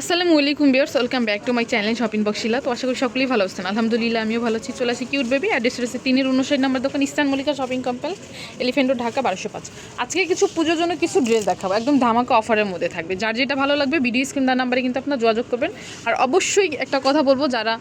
আসসালামু আলাইকুম বিয়ার্স welcome back to my channel shopping বক্সিলা তো আশা করি সকলেই ভালো আছেন। আলহামদুলিল্লাহ, আমিও ভালো আছি। চলে আসি কিউট বেবি, অ্যাড্রেস রয়েছে তিনের উনষাট নম্বর দোকান Eastern Mallika shopping complex Elephant Dhaka বারোশো পাঁচ। আজকে কিছু পুজোর জন্য কিছু ড্রেস দেখাবো, একদম ধামাকা অফারের মধ্যে থাকবে। যার যেটা ভালো লাগবে, ভিডিও স্ক্রিন দেওয়ার নাম্বারে কিন্তু আপনার যোগাযোগ করবেন। আর অবশ্যই একটা কথা বলব, যারা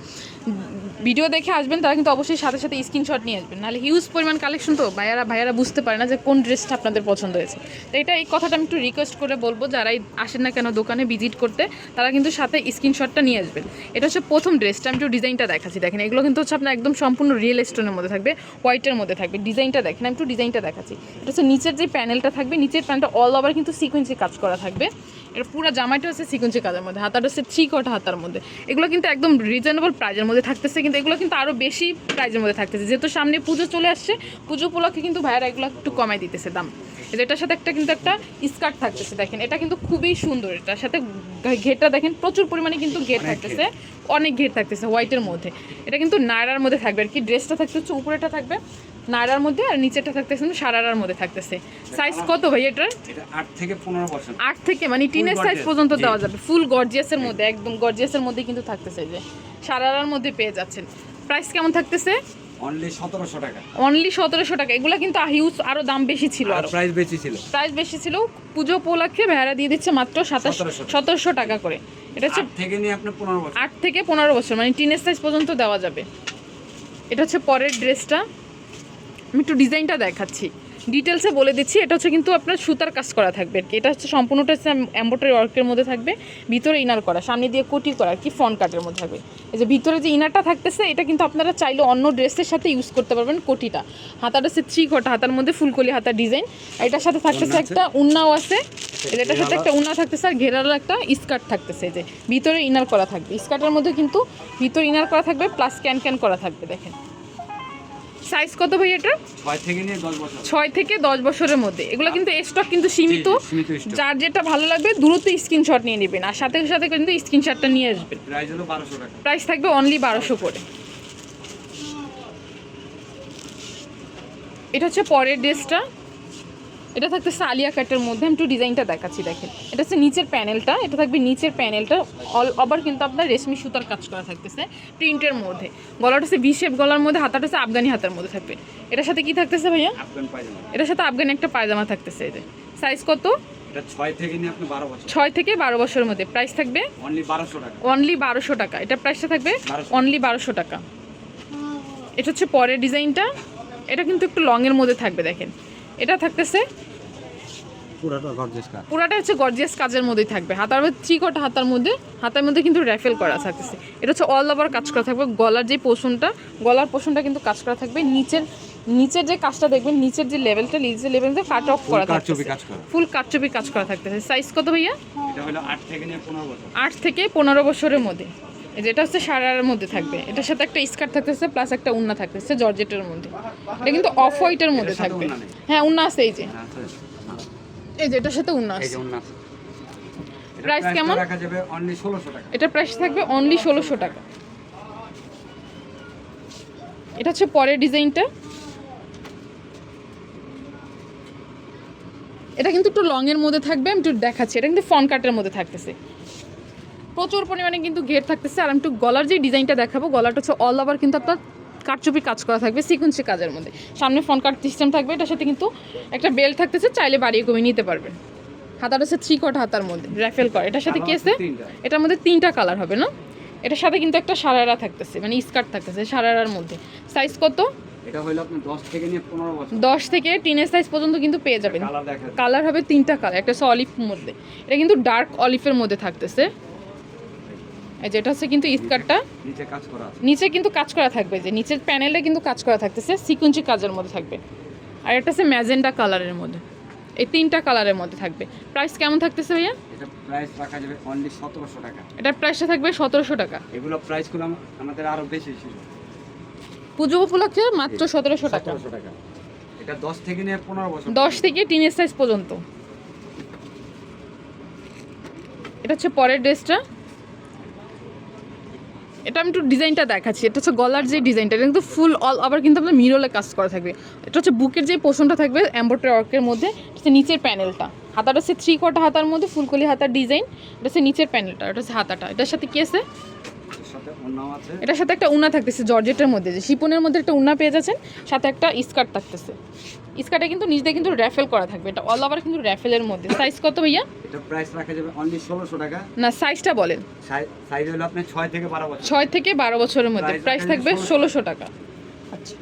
ভিডিও দেখে আসবেন, তারা কিন্তু অবশ্যই সাথে সাথে স্ক্রিনশট নিয়ে আসবেন। নাহলে হিউজ পরিমাণ কালেকশন তো ভাইয়ারা ভাইয়ারা বুঝতে পারে না যে কোন ড্রেসটা আপনাদের পছন্দ হয়েছে। তো এটা এই কথাটা আমি একটু রিকোয়েস্ট করে বলব, যারাই আসেন না কেন দোকানে ভিজিট করতে, তারা কিন্তু সাথে স্ক্রিনশটটা নিয়ে আসবেন। এটা হচ্ছে প্রথম ড্রেসটা আমি একটু ডিজাইনটা দেখাচ্ছি। দেখেন, এগুলো কিন্তু হচ্ছে আপনার একদম সম্পূর্ণ রিয়েল স্টোনের মধ্যে থাকবে হোয়াইটের মধ্যে থাকবে। ডিজাইনটা দেখেন, আমি একটু ডিজাইনটা দেখাচ্ছি। এটা হচ্ছে নিচের যে প্যানেলটা থাকবে, নিচের প্যানেলটা অল ওভার কিন্তু সিকোয়েন্সি কাজ করা থাকবে। এটা পুরো জামাইটা হচ্ছে সিকোয়েন্সি কাজের মধ্যে হাতাটা হচ্ছে থ্রি কট হাতার মধ্যে। এগুলো কিন্তু একদম রিজনেবল প্রাইজের মধ্যে থাকতেছে কিন্তু এগুলো কিন্তু আরও বেশি প্রাইজের মধ্যে থাকতেছে। যেহেতু সামনে পুজো চলে আসছে পুজো উপলক্ষে কিন্তু ভাইয়ারা এগুলো একটু কমাই দিতেছে দাম। এটার সাথে একটা কিন্তু একটা স্কার্ট থাকতেছে দেখেন। এটা কিন্তু খুবই সুন্দর এটার সাথে ঘেরটা দেখেন প্রচুর পরিমাণে কিন্তু ঘের থাকতেছে অনেক ঘের থাকতেছে হোয়াইটের মধ্যে। এটা কিন্তু নায়রার মধ্যে থাকবে আর কি ড্রেসটা থাকতে হচ্ছে উপরেটা থাকবে। নায়রার মধ্যে আর নিচেটা থাকতেছে সারারার মধ্যে থাকতেছে। সাইজ কত ভাই এটার? এটা আট থেকে পনেরো বছর আট থেকে মানে টিনের সাইজ পর্যন্ত দেওয়া যাবে। ফুল গর্জিয়াসের মধ্যে একদম গর্জিয়াসের মধ্যে কিন্তু থাকতেছে যে। সারারার মধ্যে পেয়ে যাচ্ছেন। প্রাইস কেমন থাকতেছে? অনলি সতেরোশো টাকা। অনলি সতেরোশো টাকা। এগুলো কিন্তু হিউজ আরও দাম বেশি ছিল আর প্রাইস বেশি ছিল। প্রাইস বেশি ছিল। পুজো উপলক্ষে ভাড়া দিয়ে দিচ্ছে মাত্র সাতাশ 1700 টাকা। সতেরোশো টাকা করে। এটা হচ্ছে থেকে নিয়ে আপনার পনেরো বছর। আট থেকে পনেরো বছর মানে টিনের সাইজ পর্যন্ত দেওয়া যাবে। এটা হচ্ছে পরের ড্রেসটা আমি একটু ডিজাইনটা দেখাচ্ছি। ডিটেলসে বলে দিচ্ছি এটা হচ্ছে কিন্তু আপনার সুতার কাজ করা থাকবে। আর কি এটা হচ্ছে সম্পূর্ণটা হচ্ছে এম্বোটারি ওয়ার্কের মধ্যে থাকবে ভিতরে ইনার করা সামনে দিয়ে কোটি করা আর কি ফ্রন্ট কাটের মধ্যে থাকবে। এই যে ভিতরে যে ইনারটা থাকতেছে এটা কিন্তু আপনারা চাইলে অন্য ড্রেসের সাথে ইউজ করতে পারবেন কোটিটা হাতাটা হচ্ছে থ্রি কোটা হাতার মধ্যে ফুলকলি হাতার ডিজাইন এটার সাথে থাকতেছে একটা উন্নাও আছে। এটার সাথে একটা উন্না থাকতেছে আর ঘেরার একটা স্কার্ট থাকতেছে। এই যে ভিতরে ইনার করা থাকবে। স্কার্টের মধ্যে কিন্তু ভিতরে ইনার করা থাকবে প্লাস ক্যান ক্যান করা থাকবে দেখেন। সাইজ কত ভাই এটা? ছয় থেকে নিয়ে দশ বছরের মধ্যে। এগুলো কিন্তু স্টক কিন্তু সীমিত। যার যেটা ভালো লাগবে দ্রুত স্ক্রিনশট নিয়ে নেবেন। আর সাথে সাথে কিন্তু স্ক্রিনশটটা নিয়ে আসবেন। প্রাইস থাকবে অনলি বারোশো করে। এটা হচ্ছে পরের ড্রেসটা এটা থাকতেছে আলিয়া কাটের মধ্যে আমি একটু ডিজাইনটা দেখাচ্ছি দেখেন। এটা হচ্ছে নিচের প্যানেলটা এটা থাকবে নিচের প্যানেলটা অল ওভার কিন্তু আপনার রেশমি সুতার কাজ করা থাকতেছে প্রিন্টের মধ্যে। গলাটা হচ্ছে বি শেপ গলার মধ্যে হাতাটা হচ্ছে আফগানি হাতার মধ্যে থাকবে। এটার সাথে কি থাকতেছে ভাইয়া? এটার সাথে আফগানি একটা পায়জামা থাকতেছে যে। সাইজ কত? ছয় থেকে বারো বছরের মধ্যে। প্রাইস থাকবে? অনলি বারোশো টাকা। এটা প্রাইসটা থাকবে? 1200 অনলি বারোশো টাকা। এটা হচ্ছে পরের ডিজাইনটা। এটা কিন্তু একটু লংয়ের মধ্যে থাকবে দেখেন। এটা থাকতেছে? পুরাটা কাজ হচ্ছে গর্জিয়াস কাজের মধ্যেই থাকবে। হাতার মধ্যে থ্রি কটা হাতার মধ্যে হাতার মধ্যে কিন্তু র্যাফেল করা থাকতেছে। এটা হচ্ছে অল ওভার কাজ করা থাকবে। গলার যে পোষণটা গলার পোষণটা কিন্তু কাজ করা থাকবে। নিচের নিচের যে কাজটা দেখবেন নিচের যে লেভেলটা নিচের লেভেলটা কাট অফ করা করা। ফুল কাটচুপি কাজ করা থাকতেছে। সাইজ কত ভাইয়া? এটা হলো আট থেকে নিয়ে পনেরো বছর। আট থেকে পনেরো বছরের মধ্যে। এই যেটা হচ্ছে সারার মধ্যে থাকবে। এটার সাথে একটা স্কার্ট থাকতেছে প্লাস একটা উন্না থাকতেছে জর্জেটের মধ্যে। এটা কিন্তু অফ হোয়াইটের মধ্যে থাকবে। হ্যাঁ উন্না আছে এই যে। হ্যাঁ, এই যে এটার সাথে উন্না আছে। এটা টা কেমন? রাখা যাবে অনলি ষোলোশো টাকা। এটার প্রাইস থাকবে অনলি ষোলোশো টাকা। এটা হচ্ছে পরের ডিজাইনটা। এটা কিন্তু একটু লংয়ের মধ্যে থাকবে আমি একটু দেখাচ্ছি। এটা কিন্তু ফন কাটের মধ্যে থাকতেছে। প্রচুর পরিমাণে কিন্তু ঘের থাকতেছে। আর আমি একটু গলার যে ডিজাইনটা দেখাবো গলাটা হচ্ছে অল ওভার কিন্তু আপনার কাটচুপি কাজ করা থাকবে সিকুয়েন্সি কাজের মধ্যে। সামনে ফোন কাট সিস্টেম থাকবে এটার সাথে কিন্তু একটা বেল্ট থাকতেছে চাইলে বাড়িয়ে কমিয়ে নিতে পারবেন। হাতাটা হচ্ছে থ্রি কট হাতার মধ্যে র্যাফেল করা। এটার সাথে কি আছে এটার মধ্যে তিনটা কালার হবে না? এটার সাথে কিন্তু একটা সারারা থাকতেছে মানে স্কার্ট থাকতেছে সারারার মধ্যে। সাইজ কত? এটা হলো আপনি দশ থেকে নিয়ে পনেরো বছর। দশ থেকে টিনের সাইজ পর্যন্ত কিন্তু পেয়ে যাবেন। কালার কালার হবে তিনটা কালার একটা হচ্ছে অলিভ মধ্যে। এটা কিন্তু ডার্ক অলিভের মধ্যে থাকতেছে। এই যেটা হচ্ছে কিন্তু স্কার্টটা নিচে কাজ করা নিচে কিন্তু কাজ করা থাকবে যে নিচের প্যানেলটা কিন্তু কাজ করা থাকতেছে সিকুয়েন্সি কাজের মধ্যে থাকবে। আর একটা হচ্ছে ম্যাজেন্ডা কালারের মধ্যে। এই তিনটা কালারের মধ্যে থাকবে। প্রাইস কেমন থাকতেছে ভাইয়া? এটা প্রাইস রাখা যাবে অনলি সতেরোশো টাকা। এটার প্রাইসটা থাকবে সতেরোশো টাকা। এগুলো প্রাইসগুলো আম- আমাদের আরও বেশি ছিল। পুজো উপলক্ষে মাত্র সতেরোশো টাকা। সতেরোশো টাকা। এটা দশ থেকে নিয়ে পনেরো বছর দশ থেকে টিনের সাইজ পর্যন্ত। এটা হচ্ছে পরের ড্রেসটা। এটা আমি একটু ডিজাইনটা দেখাচ্ছি। এটা হচ্ছে গলার যে ডিজাইনটা, এটা কিন্তু ফুল অল আবার কিন্তু আপনার মিরলে কাজ করা থাকবে। এটা হচ্ছে বুকের যে পোষণটা থাকবে অ্যাম্বোটারি ওয়ার্কের মধ্যে হচ্ছে নিচের প্যানেলটা হাতাটা হচ্ছে থ্রি কোয়ার্টা হাতার মধ্যে, ফুলকলি হাতার ডিজাইন এটা হচ্ছে নিচের প্যানেলটা এটা হচ্ছে হাতাটা। এটার সাথে কি আছে? এটার সাথে একটা উনা থাকতেছে জর্জেটের মধ্যে যে শিপনের মধ্যে একটা উনা পেয়ে যাচ্ছেন সাথে একটা স্কার্ট থাকতেছে। স্কার্টে কিন্তু নিচ দিয়ে কিন্তু র্যাফেল করা থাকবে এটা অল ওভার কিন্তু র্যাফেলের মধ্যে। সাইজ কত ভাইয়া? এটা প্রাইস রাখা যাবে অনলি 1600 টাকা। না সাইজটা বলেন। সাইজ হলো আপনি ছয় থেকে বারো বছর। 6 থেকে বারো বছরের মধ্যে। প্রাইস থাকবে থাকবে 1600 ষোলোশো টাকা। আচ্ছা।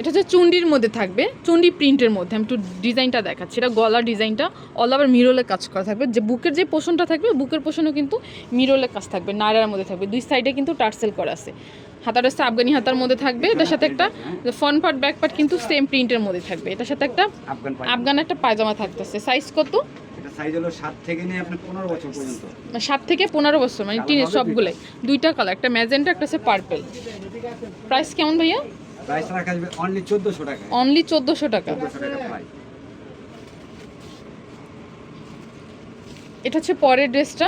এটা হচ্ছে চুন্ডির মধ্যে থাকবে চুন্ডি প্রিন্টের মধ্যে আমি একটু ডিজাইনটা দেখাচ্ছি। এটা গলার ডিজাইনটা অল ওভার মিরোলে কাজ করা থাকবে। যে বুকের যে পোষণটা থাকবে বুকের পোষণও কিন্তু মিরোলে কাজ থাকবে নায়রার মধ্যে থাকবে। দুই সাইডে কিন্তু টার্সেল করা আছে। হাতাটা হচ্ছে আফগানি হাতার মধ্যে থাকবে এটার সাথে একটা ফ্রন্ট পার্ট ব্যাক পার্ট কিন্তু সেম প্রিন্টের মধ্যে থাকবে। এটার সাথে একটা আফগান একটা পায়জামা থাকতেছে। সাইজ কত? সাইজ হলো সাত থেকে নিয়ে পনেরো বছর পর্যন্ত। সাত থেকে পনেরো বছর মানে টিনের সবগুলোই। দুইটা কালার একটা ম্যাজেন্টা একটা হচ্ছে পার্পেল প্রাইস কেমন ভাইয়া? প্রাইস রাখা যাবে অনলি টাকা অনলি চোদ্দোশো টাকা। চোদ্দোশো টাকা প্রাইস এটা হচ্ছে পরের ড্রেসটা।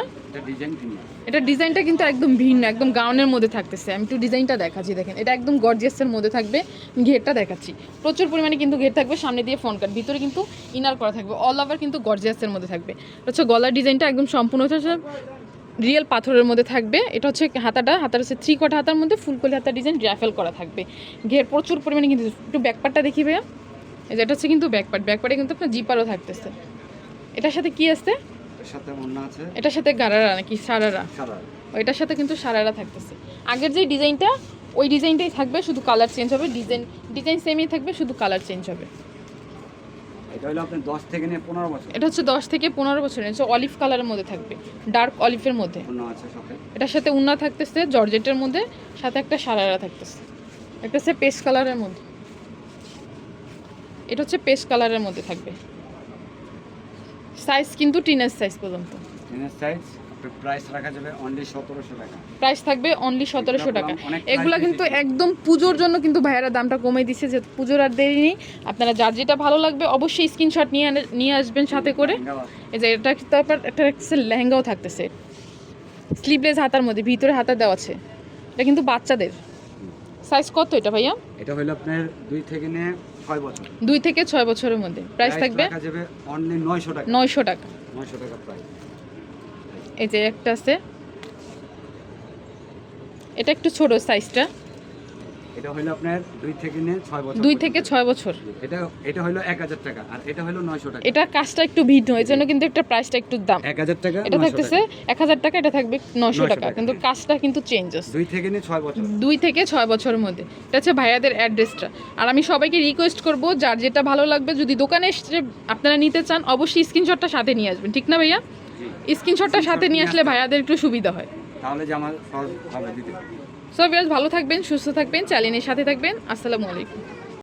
এটা ডিজাইনটা কিন্তু একদম ভিন্ন একদম গাউনের মধ্যে থাকতেছে। আমি একটু ডিজাইনটা দেখাচ্ছি দেখেন। এটা একদম গর্জিয়াসের মধ্যে থাকবে। ঘেরটা দেখাচ্ছি। প্রচুর পরিমাণে কিন্তু ঘের থাকবে সামনে দিয়ে ফোন কাট ভিতরে কিন্তু ইনার করা থাকবে। অল ওভার কিন্তু গর্জিয়াসের মধ্যে থাকবে। হচ্ছে গলার ডিজাইনটা একদম সম্পূর্ণ হচ্ছে রিয়েল পাথরের মধ্যে থাকবে। এটা হচ্ছে হাতাটা হাতার হচ্ছে থ্রি কটা হাতার মধ্যে ফুলকলি হাতার ডিজাইন র্যাফেল করা থাকবে। ঘের প্রচুর পরিমাণে কিন্তু একটু ব্যাকপার্টটা দেখি ভাইয়া। এটা হচ্ছে কিন্তু ব্যাকপার্ট ব্যাকপার্টে কিন্তু আপনার জিপারও থাকতেছে। এটার সাথে কি আছে? এটার সাথে গারারা নাকি সারারা? ওইটার সাথে কিন্তু সারারা থাকতেছে। আগের যে ডিজাইনটা ওই ডিজাইনটাই থাকবে শুধু কালার চেঞ্জ হবে। ডিজাইন ডিজাইন সেমই থাকবে শুধু কালার চেঞ্জ হবে। এটা হলো আপনার দশ থেকে নিয়ে পনেরো বছর। এটা হচ্ছে দশ থেকে পনেরো বছরের হচ্ছে অলিভ কালারের মধ্যে থাকবে ডার্ক অলিভের মধ্যে। অন্য আছে সাথে এটার সাথে উন্না থাকতেছে জর্জেটের মধ্যে সাথে একটা সারারা থাকতেছে। একটা হচ্ছে পেস্ট কালারের মধ্যে। এটা হচ্ছে পেস্ট কালারের মধ্যে থাকবে। সাইজ কিন্তু টিনের সাইজ পর্যন্ত। টিনের সাইজ প্রাইস রাখা যাবে অনলি সতেরোশো টাকা। প্রাইস থাকবে অনলি সতেরোশো টাকা। অনেক price এগুলা কিন্তু একদম পুজোর জন্য কিন্তু ভাইয়ারা দামটা কমে দিছে যে পুজোর আর দেরি নেই। আপনারা যার যেটা ভালো লাগবে অবশ্যই স্ক্রিনশট নিয়ে নিয়ে আসবেন সাথে করে। এই যে এটা তারপর একটা লেহেঙ্গাও থাকতেছে। স্লিভলেস হাতার মধ্যে ভিতরে হাতা দেওয়া আছে। এটা কিন্তু বাচ্চাদের। সাইজ কত এটা ভাইয়া? এটা হলো আপনার দুই থেকে নিয়ে ছয় বছর। দুই থেকে ছয় বছরের মধ্যে। প্রাইস থাকবে রাখা যাবে অনলি নয়শো টাকা। নয়শো টাকা। নয়শো টাকা প্রাইস এই যে একটা আছে। এটা একটু ছোট সাইজটা এটা হলো আপনার দুই থেকে নিয়ে ছয় বছর দুই থেকে ছয় বছর। এটা এটা হলো এক হাজার টাকা আর এটা হলো নয়শো টাকা। এটা কাজটা একটু ভিন্ন এই জন্য কিন্তু একটা প্রাইসটা একটু দাম। এক হাজার টাকা এটা থাকতেছে এক হাজার টাকা এটা থাকবে 900 টাকা। কিন্তু কাজটা কিন্তু চেঞ্জেস দুই থেকে নিয়ে ছয় বছর। দুই থেকে ছয় বছরের মধ্যে। এটা হচ্ছে ভাইয়াদের অ্যাড্রেসটা আর আমি সবাইকে রিকোয়েস্ট করব যার যেটা ভালো লাগবে যদি দোকানে এসে আপনারা নিতে চান অবশ্যই স্ক্রিনশটটা সাথে নিয়ে আসবেন। ঠিক না ভাইয়া? স্ক্রিনশটটা সাথে নিয়ে আসলে ভাইয়াদের একটু সুবিধা হয়। তাহলে যে আমার সহজ হবে দিতে। সো ভালো থাকবেন সুস্থ থাকবেন চ্যানেলের সাথে থাকবেন। আসসালামু আলাইকুম।